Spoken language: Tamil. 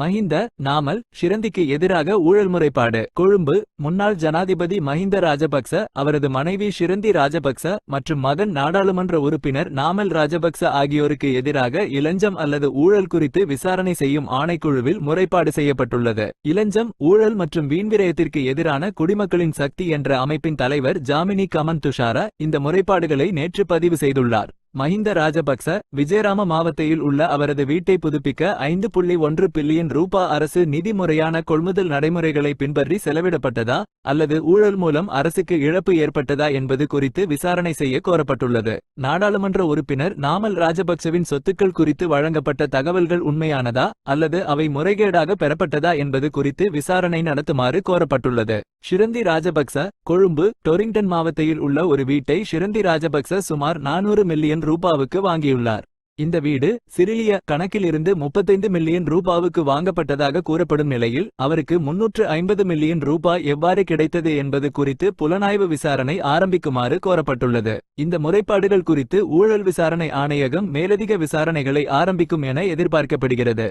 மஹிந்த நாமல் ஷிரந்திக்கு எதிராக ஊழல் முறைப்பாடு. கொழும்பு முன்னாள் ஜனாதிபதி மஹிந்த ராஜபக்ச அவரது மனைவி ஷிரந்தி ராஜபக்ச மற்றும் மகன் நாடாளுமன்ற உறுப்பினர் நாமல் ராஜபக்ச ஆகியோருக்கு எதிராக இளஞ்சம் அல்லது ஊழல் குறித்து விசாரணை செய்யும் ஆணைக்குழுவில் முறைப்பாடு செய்யப்பட்டுள்ளது. இளஞ்சம் ஊழல் மற்றும் வீண்விரயத்திற்கு எதிரான குடிமக்களின் சக்தி என்ற அமைப்பின் தலைவர் ஜாமினி கமன் துஷாரா இந்த முறைப்பாடுகளை நேற்று பதிவு செய்துள்ளார். மஹிந்த ராஜபக்ச விஜயராம மாவட்டத்தில் உள்ள அவரது வீட்டை புதுப்பிக்க ஐந்து புள்ளி ஒன்று பில்லியன் ரூபா அரசு நிதி முறையான கொள்முதல் நடைமுறைகளை பின்பற்றி செலவிடப்பட்டதா அல்லது ஊழல் மூலம் அரசுக்கு இழப்பு ஏற்பட்டதா என்பது குறித்து விசாரணை செய்ய கோரப்பட்டுள்ளது. நாடாளுமன்ற உறுப்பினர் நாமல் ராஜபக்சவின் சொத்துக்கள் குறித்து வழங்கப்பட்ட தகவல்கள் உண்மையானதா அல்லது அவை முறைகேடாக பெறப்பட்டதா என்பது குறித்து விசாரணை நடத்துமாறு கோரப்பட்டுள்ளது. ஷிரந்தி ராஜபக்ச கொழும்பு டொரிங்டன் மாவட்டத்தில் உள்ள ஒரு வீட்டை ஷிரந்தி ராஜபக்ச சுமார் நானூறு மில்லியன் ரூபாவுக்கு வாங்கியுள்ளார். இந்த வீடு சிறிலிய கணக்கிலிருந்து முப்பத்தைந்து மில்லியன் ரூபாவுக்கு வாங்கப்பட்டதாக கூறப்படும் நிலையில் அவருக்கு முன்னூற்று ஐம்பது மில்லியன் ரூபாய் எவ்வாறு கிடைத்தது என்பது குறித்து புலனாய்வு விசாரணை ஆரம்பிக்குமாறு கோரப்பட்டுள்ளது. இந்த முறைப்பாடுகள் குறித்து ஊழல் விசாரணை ஆணையகம் மேலதிக விசாரணைகளை ஆரம்பிக்கும் என எதிர்பார்க்கப்படுகிறது.